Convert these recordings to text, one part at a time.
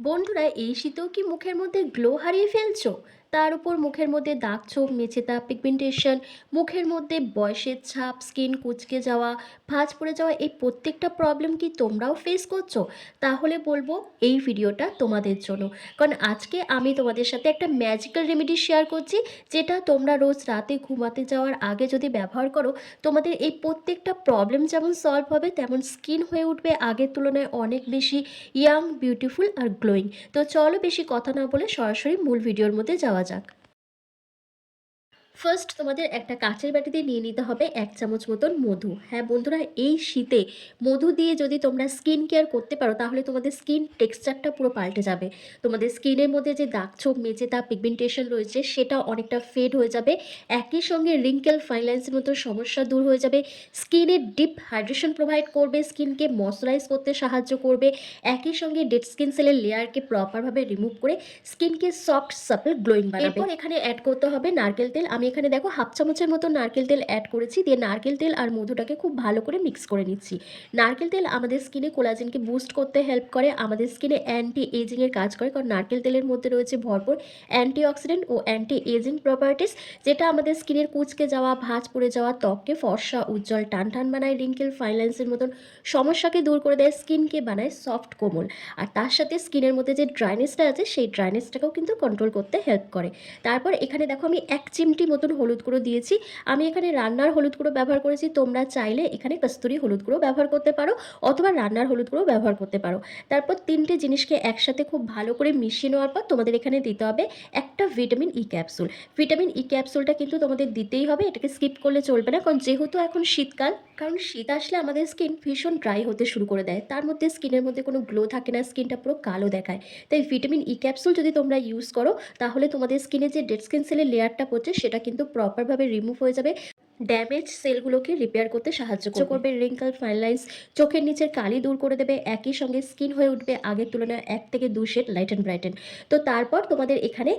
বন্ধুরা এই শীতেও কি মুখের মধ্যে গ্লো হারিয়ে ফেলছো? তার উপর মুখের মধ্যে দাগ ছোপ মেচেতা পিগমেন্টেশন মুখের মধ্যে বয়সের ছাপ স্কিন কুচকে যাওয়া, ভাঁজ পড়ে যাওয়া, এই প্রত্যেকটা প্রবলেম কি তোমরাও ফেস করছ? তাহলে বলব এই ভিডিওটা তোমাদের জন্য। কারণ আজকে আমি তোমাদের সাথে একটা ম্যাজিক্যাল রেমেডি শেয়ার করছি, যেটা তোমরা রোজ রাতে ঘুমাতে যাওয়ার আগে যদি ব্যবহার করো, তোমাদের এই প্রত্যেকটা প্রবলেম যেমন সলভ হবে, তেমন স্কিন হয়ে উঠবে আগের তুলনায় অনেক বেশি ইয়াং বিউটিফুল আর গ্লোয়িং তো চলো বেশি কথা না বলে সরাসরি মূল ভিডিওর মধ্যে যাওয়া kalacak. ফার্স্ট তোমাদের একটা কাচের বাটিতে নিয়ে নিতে হবে এক চামচ মতন মধু। হ্যাঁ বন্ধুরা, এই শীতে মধু দিয়ে যদি তোমরা স্কিন কেয়ার করতে পারো, তাহলে তোমাদের স্কিন টেক্সচারটা পুরো পাল্টে যাবে। তোমাদের স্কিনের মধ্যে যে দাগ ছোপ মেচে তা পিগমেন্টেশন রয়েছে, সেটা অনেকটা ফেড হয়ে যাবে। একই সঙ্গে রিঙ্কেল ফাইন্যান্সের মতো সমস্যা দূর হয়ে যাবে। স্কিনের ডিপ হাইড্রেশন প্রোভাইড করবে স্কিনকে ময়শ্চারাইজ করতে সাহায্য করবে। একই সঙ্গে ডেড স্কিন সেলের লেয়ারকে প্রপারভাবে রিমুভ করে স্কিনকে সফট সাপল গ্লোয়িং বানাবে। এরপর এখানে অ্যাড করতে হবে নারকেল তেল। আমি এখানে দেখো হাফ চামচের মতো নারকেল তেল অ্যাড করেছি, দিয়ে নারকেল তেল আর মধুটাকে খুব ভালো করে মিক্স করে নিচ্ছি। নারকেল তেল আমাদের স্কিনে কোলাজেনকে বুস্ট করতে হেল্প করে, আমাদের স্কিনে অ্যান্টি এজিংয়ের কাজ করে, কারণ নারকেল তেলের মধ্যে রয়েছে ভরপুর অ্যান্টি অক্সিডেন্ট ও অ্যান্টি এজিং প্রপার্টিস যেটা আমাদের স্কিনের কুচকে যাওয়া, ভাঁজ পড়ে যাওয়া, ত্বককে ফর্সা, উজ্জ্বল টান টান বানায় রিঙ্কেল ফাইন্যান্সের মতন সমস্যাকে দূর করে দেয় স্কিনকে বানায় সফট কোমল। আর তার সাথে স্কিনের মধ্যে যে ড্রাইনেসটা আছে, সেই ড্রাইনেসটাকেও কিন্তু কন্ট্রোল করতে হেল্প করে। তারপর এখানে দেখো আমি এক চিমটি মতন হলুদ গুঁড়ো দিয়েছি। আমি এখানে রান্নার হলুদ গুঁড়ো ব্যবহার করেছি। তোমরা চাইলে এখানে কস্তুরি হলুদ গুঁড়ো ব্যবহার করতে পারো অথবা রান্নার হলুদ গুঁড়ো ব্যবহার করতে পারো। তারপর তিনটে জিনিসকে একসাথে খুব ভালো করে মিশিয়ে নেওয়ার পর তোমাদের এখানে দিতে হবে একটা vitamin E capsule. Vitamin E ক্যাপসুলটা কিন্তু তোমাদের দিতেই হবে। এটাকে স্কিপ করলে চলবে না কারণ যেহেতু এখন শীতকাল কারণ শীত আসলে আমাদের স্কিন ভীষণ ড্রাই হতে শুরু করে দেয়। তার মধ্যে স্কিনের মধ্যে কোনো গ্লো থাকে না স্কিনটা পুরো কালো দেখায়। তাই ভিটামিন ই ক্যাপসুল যদি তোমরা ইউজ করো, তাহলে তোমাদের স্কিনে যে ডেড স্কিন সেলের লেয়ারটা পড়ছে, সেটা কিন্তু প্রপারভাবে রিমুভ হয়ে যাবে। ড্যামেজ সেলগুলোকে রিপেয়ার করতে সাহায্য করবে। রিঙ্কল ফাইনলাইন্স চোখের নিচের কালি দূর করে দেবে, একই সঙ্গে স্কিন হয়ে উঠবে, আগের তুলনায় এক থেকে দু শেড লাইট অ্যান্ড ব্রাইটেন তো তারপর তোমাদের এখানে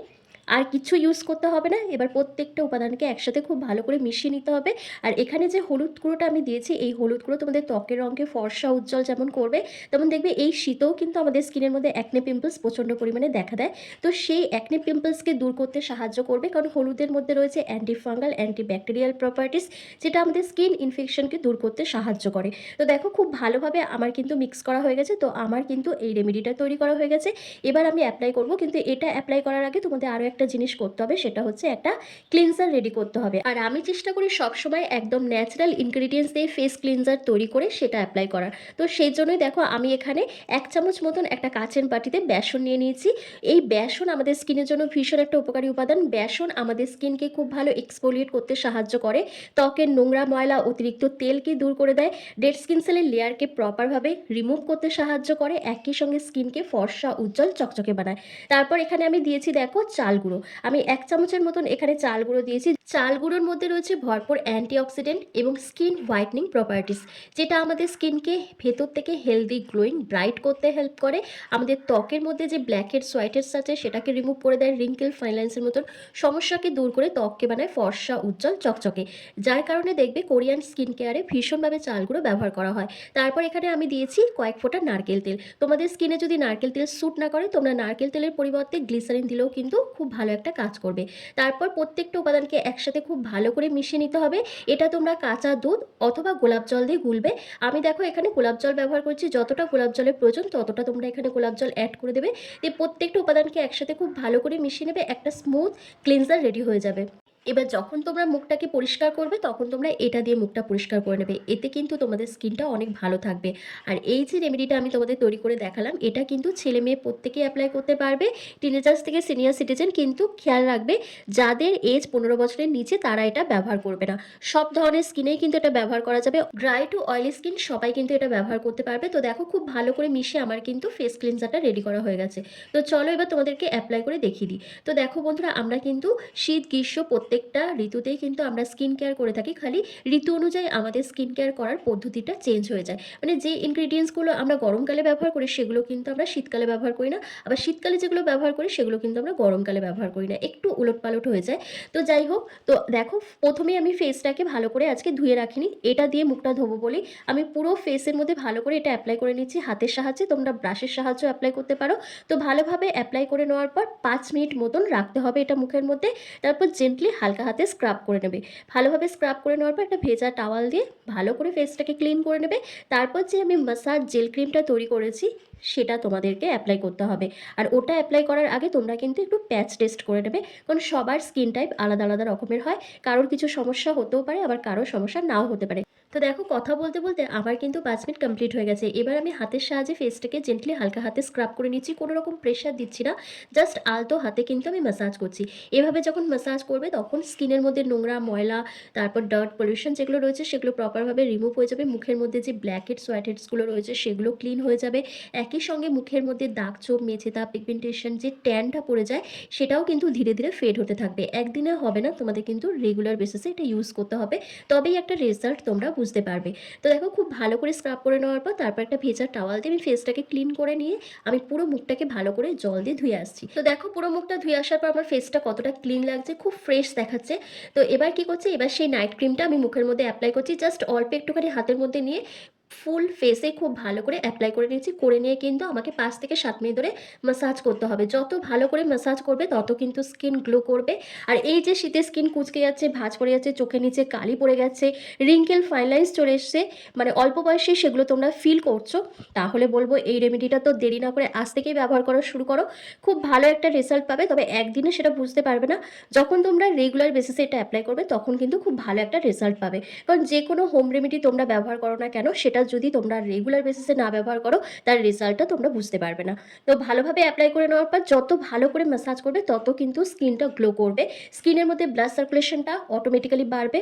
আর কিছু ইউজ করতে হবে না। এবার প্রত্যেকটা উপাদানকে একসাথে খুব ভালো করে মিশিয়ে নিতে হবে। আর এখানে যে হলুদ গুঁড়োটা আমি দিয়েছি, এই হলুদ গুঁড়ো তোমাদের ত্বকের রঙকে ফর্সা উজ্জ্বল যেমন করবে, তেমন দেখবে এই শীতেও কিন্তু আমাদের স্কিনের মধ্যে অ্যাকনে পিম্পলস প্রচণ্ড পরিমাণে দেখা দেয়। তো সেই অ্যাকনে পিম্পলসকে দূর করতে সাহায্য করবে, কারণ হলুদের মধ্যে রয়েছে antifungal antibacterial properties যেটা আমাদের স্কিন ইনফেকশনকে দূর করতে সাহায্য করে। তো দেখো খুব ভালোভাবে আমার কিন্তু মিক্স করা হয়ে গেছে, তো আমার কিন্তু এই রেমেডিটা তৈরি করা হয়ে গেছে। এবার আমি অ্যাপ্লাই করব, কিন্তু এটা অ্যাপ্লাই করার আগে তোমাদের আরও একটা জিনিস করতে হবে, সেটা হচ্ছে একটা ক্লিনজার রেডি করতে হবে। আর আমি চেষ্টা করি সবসময় একদম ন্যাচারাল ইনগ্রিডিয়েন্টস দিয়ে ফেস ক্লিনজার তৈরি করে সেটা অ্যাপ্লাই করার। তো সেই জন্যই দেখো আমি এখানে এক চামচ মতন একটা কাচের বাটিতে বেসন নিয়ে নিয়েছি। এই বেসন আমাদের স্কিনের জন্য ভীষণ একটা উপকারী উপাদান। বেসন আমাদের স্কিনকে খুব ভালো এক্সপোলিয়েট করতে সাহায্য করে। ত্বকের নোংরা ময়লা, অতিরিক্ত তেলকে দূর করে দেয়। ডেড স্কিন সেলের লেয়ারকে প্রপারভাবে রিমুভ করতে সাহায্য করে। একই সঙ্গে স্কিনকে ফর্সা, উজ্জ্বল, চকচকে বানায়। তারপর এখানে আমি দিয়েছি দেখো চাল গুঁড়ো। আমি এক চামচের মতন এখানে চাল গুঁড়ো দিয়েছি। চাল গুঁড়োর মধ্যে রয়েছে ভরপুর অ্যান্টিঅক্সিডেন্ট এবং স্কিন হোয়াইটনিং প্রপার্টিস, যেটা আমাদের স্কিনকে ভেতর থেকে হেলদি গ্লোয়িং, ব্রাইট করতে হেল্প করে। আমাদের ত্বকের মধ্যে যে ব্ল্যাকের সোয়াইটেস আছে, সেটাকে রিমুভ করে দেয়, রিঙ্কেল ফাইন্যান্সের মতন সমস্যাকে দূর করে ত্বককে বানায় ফর্সা, উজ্জ্বল, চকচকে। যার কারণে দেখবে কোরিয়ান স্কিন কেয়ারে ভীষণভাবে চালগুলো ব্যবহার করা হয়। তারপর এখানে আমি দিয়েছি কয়েক ফোঁটা নারকেল তেল। তোমাদের স্কিনে যদি নারকেল তেল স্যুট না করে, তোমরা নারকেল তেলের পরিবর্তে গ্লিসারিন দিলেও কিন্তু খুব ভালো একটা কাজ করবে। তারপর প্রত্যেকটা উপাদানকে একসাথে খুব ভালো করে মিশিয়ে নিতে হবে। এটা তোমরা কাঁচা দুধ অথবা গোলাপ জল দিয়ে গুলবে। আমি দেখো এখানে গোলাপ জল ব্যবহার করছি। যতটা গোলাপ জলের প্রয়োজন ততটা তোমরা এখানে গোলাপ জল অ্যাড করে দেবে। দিয়ে প্রত্যেকটা উপাদানকে একসাথে খুব ভালো করে মিশিয়ে নেবে। একটা স্মুথ ক্লিনজার রেডি হয়ে যাবে। এবার যখন তোমরা মুখটাকে পরিষ্কার করবে, তখন তোমরা এটা দিয়ে মুখটা পরিষ্কার করে নেবে। এতে কিন্তু তোমাদের স্কিনটা অনেক ভালো থাকবে। আর এই যে রেমেডিটা আমি তোমাদের তৈরি করে দেখালাম, এটা কিন্তু ছেলে মেয়ে প্রত্যেকেই অ্যাপ্লাই করতে পারবে। টিনেজার্স থেকে সিনিয়র সিটিজেন কিন্তু খেয়াল রাখবে, যাদের এজ পনেরো বছরের নিচে তারা এটা ব্যবহার করবে না। সব ধরনের স্কিনেই কিন্তু এটা ব্যবহার করা যাবে। ড্রাই টু অয়েলি স্কিন সবাই কিন্তু এটা ব্যবহার করতে পারবে। তো দেখো খুব ভালো করে মিশে আমার কিন্তু ফেস ক্লিনজারটা রেডি করা হয়ে গেছে। তো চলো এবার তোমাদেরকে অ্যাপ্লাই করে দেখিয়ে দিই। তো দেখো বন্ধুরা, আমরা কিন্তু শীত, গ্রীষ্ম প্রত্যেক প্রত্যেকটা ঋতুতেই কিন্তু আমরা স্কিন কেয়ার করে থাকি। খালি ঋতু অনুযায়ী আমাদের স্কিন কেয়ার করার পদ্ধতিটা চেঞ্জ হয়ে যায়। মানে যে ইনগ্রিডিয়েন্টসগুলো আমরা গরমকালে ব্যবহার করি, সেগুলো কিন্তু আমরা শীতকালে ব্যবহার করি না। আবার শীতকালে যেগুলো ব্যবহার করি, সেগুলো কিন্তু আমরা গরমকালে ব্যবহার করি না। একটু উলটপালট হয়ে যায়। তো যাই হোক, তো দেখো প্রথমে আমি ফেসটাকে ভালো করে আজকে ধুয়ে রাখিনি। এটা দিয়ে মুখটা ধোবো বলি আমি পুরো ফেসের মধ্যে ভালো করে এটা অ্যাপ্লাই করে নিচ্ছি হাতের সাহায্যে। তোমরা ব্রাশের সাহায্যে অ্যাপ্লাই করতে পারো। তো ভালোভাবে অ্যাপ্লাই করে নেওয়ার পর পাঁচ মিনিট মতন রাখতে হবে এটা মুখের মধ্যে। তারপর জেন্টলি হালকা হাতে স্ক্রাব করে নেবে। ভালোভাবে স্ক্রাব করে নেওয়ার পর একটা ভেজা টাওয়াল দিয়ে ভালো করে ফেসটাকে ক্লিন করে নেবে। তারপর যে আমি মাসাজ জেল ক্রিমটা তৈরি করেছি, সেটা তোমাদেরকে অ্যাপ্লাই করতে হবে। আর ওটা অ্যাপ্লাই করার আগে তোমরা কিন্তু একটু প্যাচ টেস্ট করে নেবে। কারণ সবার স্কিন টাইপ আলাদা আলাদা রকমের হয়। কারোর কিছু সমস্যা হতেও পারে, আবার কারোর সমস্যা নাও হতে পারে। তো দেখো, কথা বলতে বলতে আমার কিন্তু পাঁচ মিনিট কমপ্লিট হয়ে গেছে। এবার আমি হাতের সাহায্যে ফেসটাকে জেন্টলি হালকা হাতে স্ক্রাব করে নিচ্ছি, কোনো রকম প্রেশার দিচ্ছি না জাস্ট আলতো হাতে কিন্তু আমি ম্যাসাজ করছি। এভাবে যখন ম্যাসাজ করবে, তখন স্কিনের মধ্যে নোংরা, ময়লা, তারপর ডার্ট পলিউশন যেগুলো রয়েছে, সেগুলো প্রপারভাবে রিমুভ হয়ে যাবে। মুখের মধ্যে যে ব্ল্যাক হেডস হোয়াইট হেডসগুলো রয়েছে, সেগুলো ক্লিন হয়ে যাবে। একই সঙ্গে মুখের মধ্যে দাগ চোপ মেছেদা পিগমেন্টেশন যে ট্যানটা পড়ে যায়, সেটাও কিন্তু ধীরে ধীরে ফেড হতে থাকবে। একদিনে হবে না, তোমাদের কিন্তু রেগুলার বেসিসে এটা ইউজ করতে হবে। তবেই একটা রেজাল্ট তোমরা বুঝতে পারবে। তো দেখো খুব ভালো করে স্ক্রাব করে নেওয়ার পর তারপর একটা ভেজা টাওয়াল দিয়ে আমি ফেসটাকে ক্লিন করে নিয়ে আমি পুরো মুখটাকে ভালো করে জল দিয়ে ধুয়ে আসছি। তো দেখো পুরো মুখটা ধুয়ে আসার পর আমার ফেসটা কতটা ক্লিন লাগছে, খুব ফ্রেশ দেখাচ্ছে। তো এবার কি করছে, এবার সেই নাইট ক্রিমটা আমি মুখের মধ্যে অ্যাপ্লাই করছি জাস্ট অল্প একটুখানি হাতের মধ্যে নিয়ে ফুল ফেসে খুব ভালো করে অ্যাপ্লাই করে নিয়েছি। করে নিয়ে কিন্তু আমাকে পাঁচ থেকে সাত মিনিট ধরে মাসাজ করতে হবে। যত ভালো করে মাসাজ করবে, তত কিন্তু স্কিন গ্লো করবে। আর এই যে শীতে স্কিন কুচকে যাচ্ছে, ভাঁজ পড়ে যাচ্ছে, চোখের নিচে কালি পড়ে গেছে রিঙ্কেল ফাইনলাইন্স চলে এসছে মানে অল্প বয়সে সেগুলো তোমরা ফিল করছ, তাহলে বলব এই রেমেডিটা তো দেরি না করে আজ থেকেই ব্যবহার করা শুরু করো। খুব ভালো একটা রেজাল্ট পাবে, তবে একদিনে সেটা বুঝতে পারবে না। যখন তোমরা রেগুলার বেসিসে এটা অ্যাপ্লাই করবে, তখন কিন্তু খুব ভালো একটা রেজাল্ট পাবে। কারণ যে কোনো হোম রেমেডি তোমরা ব্যবহার করো না কেন, সেটা যদি তোমরা রেগুলার বেসিসে না ব্যবহার করো, তার রেজাল্টটা তোমরা বুঝতে পারবে না। তো ভালোভাবে অ্যাপ্লাই করে নেওয়ার পর যত ভালো করে ম্যাসাজ করবে, তত কিন্তু স্কিনটা গ্লো করবে। স্কিনের মধ্যে ব্লাড সার্কুলেশনটা অটোমেটিক্যালি বাড়বে।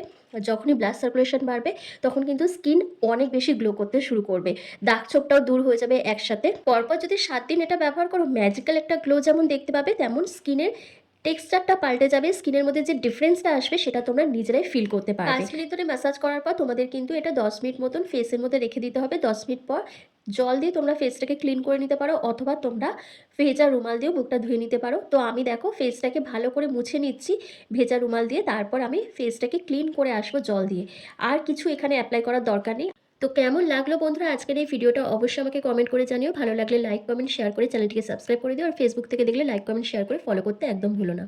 যখনই ব্লাড সার্কুলেশন বাড়বে, তখন কিন্তু স্কিন অনেক বেশি গ্লো করতে শুরু করবে। দাগ ছোপটাও দূর হয়ে যাবে একসাথে। পরপর যদি সাত দিন এটা ব্যবহার করো ম্যাজিক্যাল একটা গ্লো যেমন দেখতে পাবে, তেমন স্কিনের টেক্সচারটা পাল্টে যাবে, স্কিনের মধ্যে যে ডিফারেন্সটা আসবে সেটা তোমরা নিজেরাই ফিল করতে পারবে। পাঁচ মিনিট ধরে ম্যাসাজ করার পর তোমাদের কিন্তু এটা দশ মিনিট মতন ফেসের মধ্যে রেখে দিতে হবে। দশ মিনিট পর জল দিয়ে তোমরা ফেসটাকে ক্লিন করে নিতে পারো, অথবা তোমরা ভেজা রুমাল দিয়েও মুখটা ধুয়ে নিতে পারো। তো আমি দেখো ফেসটাকে ভালো করে মুছে নিচ্ছি, ভেজা রুমাল দিয়ে তারপর আমি ফেসটাকে ক্লিন করে আসব জল দিয়ে। আর কিছু এখানে অ্যাপ্লাই করার দরকার নেই। তো কেমন লাগল বন্ধুরা আজকের এই ভিডিওটা অবশ্যই আমাকে কমেন্ট করে জানিও। ভালো লাগলে লাইক কমেন্ট শেয়ার করে চ্যানেলটিকে সাবস্ক্রাইব করে দিও। আর ফেসবুক থেকে দেখলে লাইক কমেন্ট শেয়ার করে ফলো করতে একদম ভুলো না।